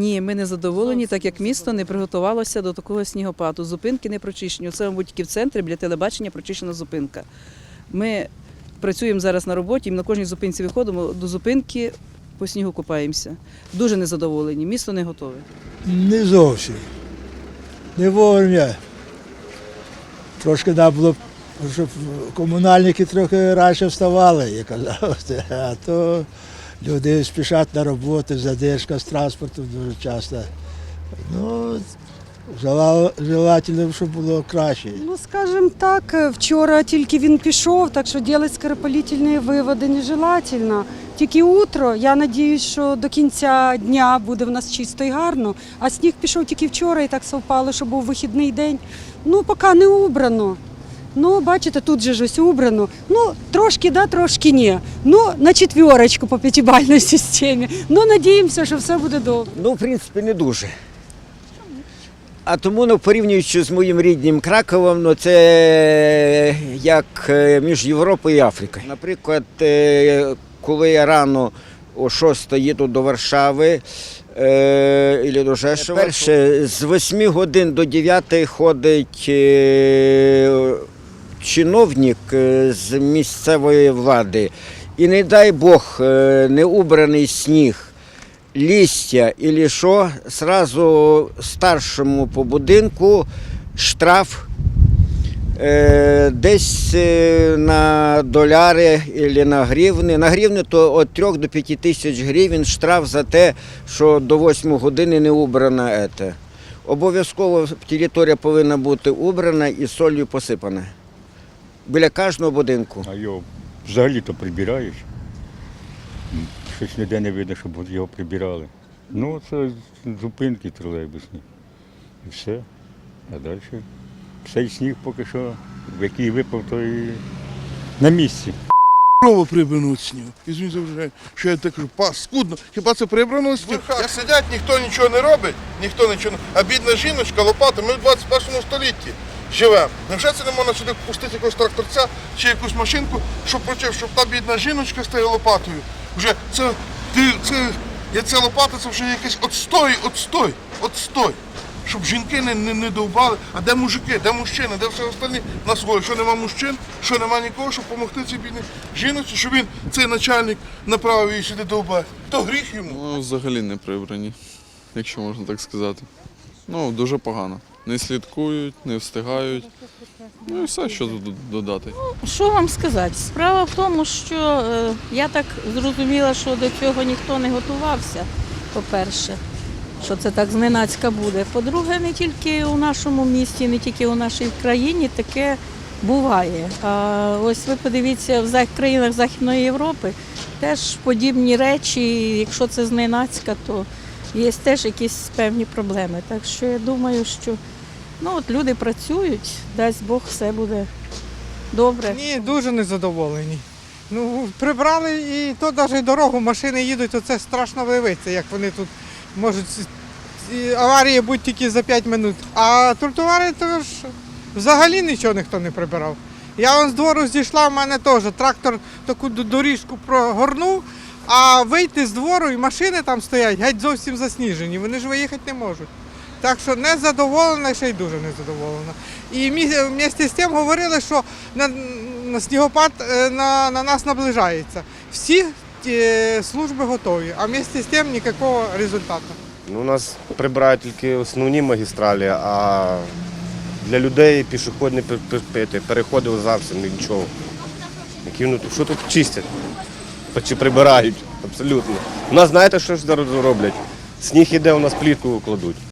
Ні, ми не задоволені, так як місто не приготувалося до такого снігопаду. Зупинки не прочищені. Це, мабуть, тільки в центрі біля телебачення прочищена зупинка. Ми працюємо зараз на роботі, і на кожній зупинці виходимо до зупинки, по снігу купаємося. Дуже незадоволені. Місто не готове. Не зовсім. Не вовремя. Трошки треба було, щоб комунальники трохи раніше вставали, я казав. А то люди спішать на роботу, задержка з транспортом дуже часто. Ну, желательно, щоб було краще. Ну, скажем так, вчора тільки він пішов, так що робити скоропалительні виводи нежелательно. Тільки утро, я сподіваюся, що до кінця дня буде в нас чисто і гарно. А сніг пішов тільки вчора і так совпало, що був вихідний день. Ну, поки не убрано. Ну, бачите, тут же ж ось убрано. Ну, трошки да, трошки ні. Ну, на четверочку по п'ятибальній системі. Ну, надіємося, що все буде добре. Ну, в принципі, не дуже. А тому, ну, порівнюючи з моїм рідним Краковом, ну це як е, між Європою і Африкою. Наприклад, е, коли я рано о 6 їду до Варшави е, і до Жешова, перше, з 8 годин до 9 ходить е, чиновник е, з місцевої влади. І не дай Бог, не убраний сніг листя і що, сразу старшому по будинку штраф е, десь е, на доляри або на гривни. На гривни то від 3 до 5 тисяч гривень штраф за те, що до 8 години не убрана ете. Обов'язково територія повинна бути убрана і солью посипана. Біля кожного будинку. А його взагалі-то прибираєш. Щось ніде не видно, щоб його прибирали. Ну, це зупинки тролейбусні. І все. А далі цей сніг поки що, який випав, то і на місці. Знову прибрануть сніг. Ізвіньте вже, що я так кажу, паскудно. Хіба це прибрано сніг? Як сидять, ніхто нічого не робить, ніхто нічого не. А бідна жіночка, лопата, ми в 21 столітті живемо. Невже це не можна сюди пустити якогось тракторця чи якусь машинку, щоб прочив, щоб та бідна жіночка з тією лопатою. Вже це, ти, це, я ця лопата, це вже якийсь отстой, отстой, отстой. Щоб жінки не, не, не довбали. А де мужики, де мужчини, де все остальні на своє? Що нема мужчин, що нема нікого, щоб допомогти цій бідній жіночці, що він, цей начальник, направив її сюди довбати. То гріх йому. Ну, взагалі не прибрані, якщо можна так сказати. Ну, дуже погано. Не слідкують, не встигають. Ну і все, що тут додати. Що вам сказати? Справа в тому, що е, я так зрозуміла, що до цього ніхто не готувався, по-перше, що це так зненацька буде. По-друге, не тільки у нашому місті, не тільки у нашій країні таке буває. А ось ви подивіться, в країнах Західної Європи теж подібні речі, якщо це зненацька, то є теж якісь певні проблеми. Так що я думаю, що ну, от люди працюють, дасть Бог, все буде добре. Ні, дуже незадоволені. Ну, прибрали і то навіть дорогу, машини їдуть, то це страшно виявитися, як вони тут можуть. Аварії будуть тільки за 5 минут. А тротуари то ж взагалі нічого ніхто не прибирав. Я з двору зійшла, в мене теж трактор таку доріжку прогорнув, а вийти з двору і машини там стоять, геть зовсім засніжені, вони ж виїхати не можуть. Так що не задоволена, ще й дуже незадоволена. І мі- вместе з тим говорили, що на, на снігопад е, на, на нас наближається. Всі е, служби готові, а вместе з тим ніякого результату. Ну, у нас прибирають тільки основні магістралі, а для людей пішохідні пер- пер- пер- переходи зовсім нічого. Які, ну, що тут чистять? Чи прибирають? Абсолютно. У нас знаєте, що ж зараз роблять? Сніг іде, у нас плітку кладуть.